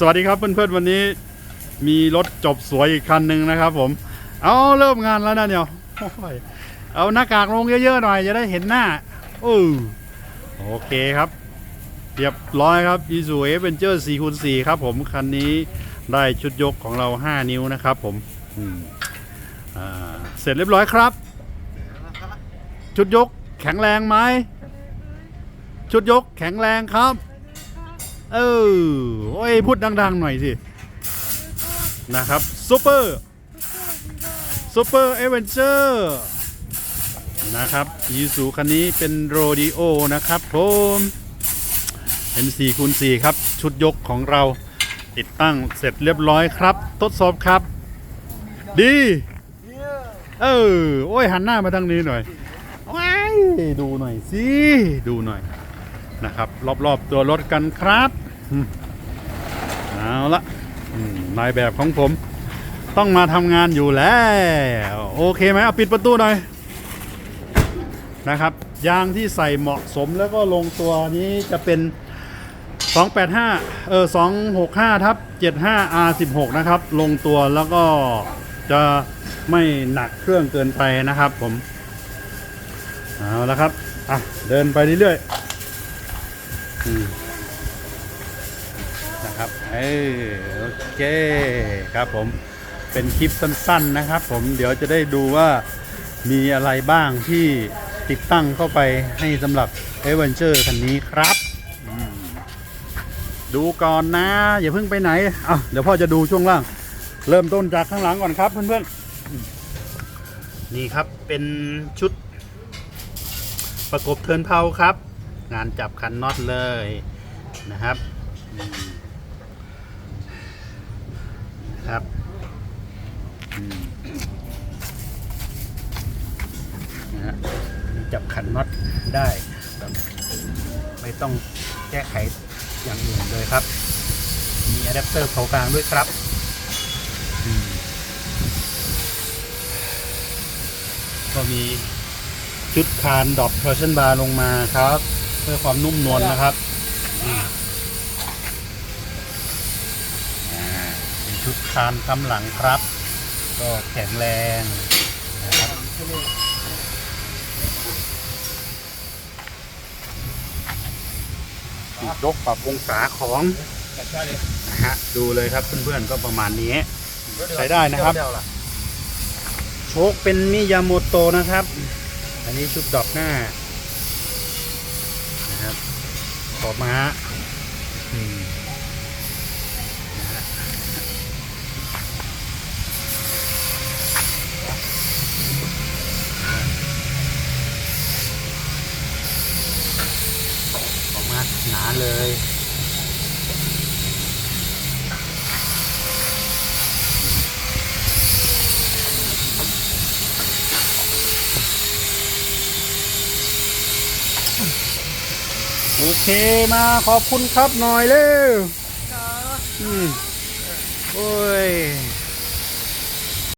สวัสดีครับเพื่อนๆวันนี้มีรถจบสวยอีกคันหนึ่งนะครับ ผม เอาเริ่มงานแล้วนะเนี่ยเอาหน้ากากลงเยอะๆหน่อยจะได้เห็นหน้าเออโอเคครับเรียบร้อยครับ i s u a v e n g e r 4คูณ4ครับ ผมคันนี้ได้ชุดยกของเรา 5 นิ้วนะครับ ผมเสร็จเรียบร้อยครับ ชุดยกแข็งแรงไหมชุดยกแข็งแรงครับ เออโอ้ยพูดดัง ๆ หน่อยสินะครับซูเปอร์ซูเปอร์เอเวนเจอร์นะครับยูสูคันนี้เป็นโรดิโอนะครับผมเป็น4คูณ4ครับ ชุดยกของเราติดตั้งเสร็จเรียบร้อยครับ ทดสอบครับ ดี เออ โอ้ยหันหน้ามาทางนี้หน่อยว้ายดูหน่อยสิ ดูหน่อย นะครับ รอบๆตัวรถกันครับเอาละนายแบบของผม ต้องมาทำงานอยู่แล้ว โอเคไหมเอาปิดประตูหน่อยนะครับยางที่ใส่เหมาะสมแล้วก็ลงตัวนี้จะเป็น 285 เออ 265ทับ75 R16 นะครับ ลงตัวแล้วก็จะไม่หนักเครื่องเกินไปนะครับผม เอาละครับ อะ เดินไปเรื่อยๆ นะครับเออโอเคครับผมเป็นคลิปสั้นๆนะครับ ผมเดี๋ยวจะได้ดูว่ามีอะไรบ้างที่ติดตั้งเข้าไปให้สำหรับ a v e n g e r คันนี้ครับ ดูก่อนนะ อย่าเพิ่งไปไหนอะเดี๋ยวพ่อจะดูช่วงล่าง เริ่มต้นจากข้างหลังก่อนครับเพื่อนๆนี่ครับเป็นชุดประกบเทินเพาครับ งานจับคันน็อตเลยนะครับนะครับนะฮะจับขันน็อตได้แบบไม่ต้องแก้ไขอย่างอื่นเลยครับ มีอะแดปเตอร์เผากลางด้วยครับอืมก็มีชุดคานดอก torsion bar ลงมาครับ พื่อความนุ่มนวลนะครับอืมอ่าเป็นชุดคานคำหลังครับ ก็แข็งแรงนะครับยกปรับองศาของนะฮะดูเลยครับเพื่อนๆก็ประมาณนี้ ใช้ได้นะครับ โชคเป็นมิยาโมโตะนะครับ อันนี้ชุดดอกหน้า นะครับขอบม้าอืมนะฮะขอบม้าหนาเลย โอเคมาขอบคุณครับหน่อยเร็วอืมโอ้ย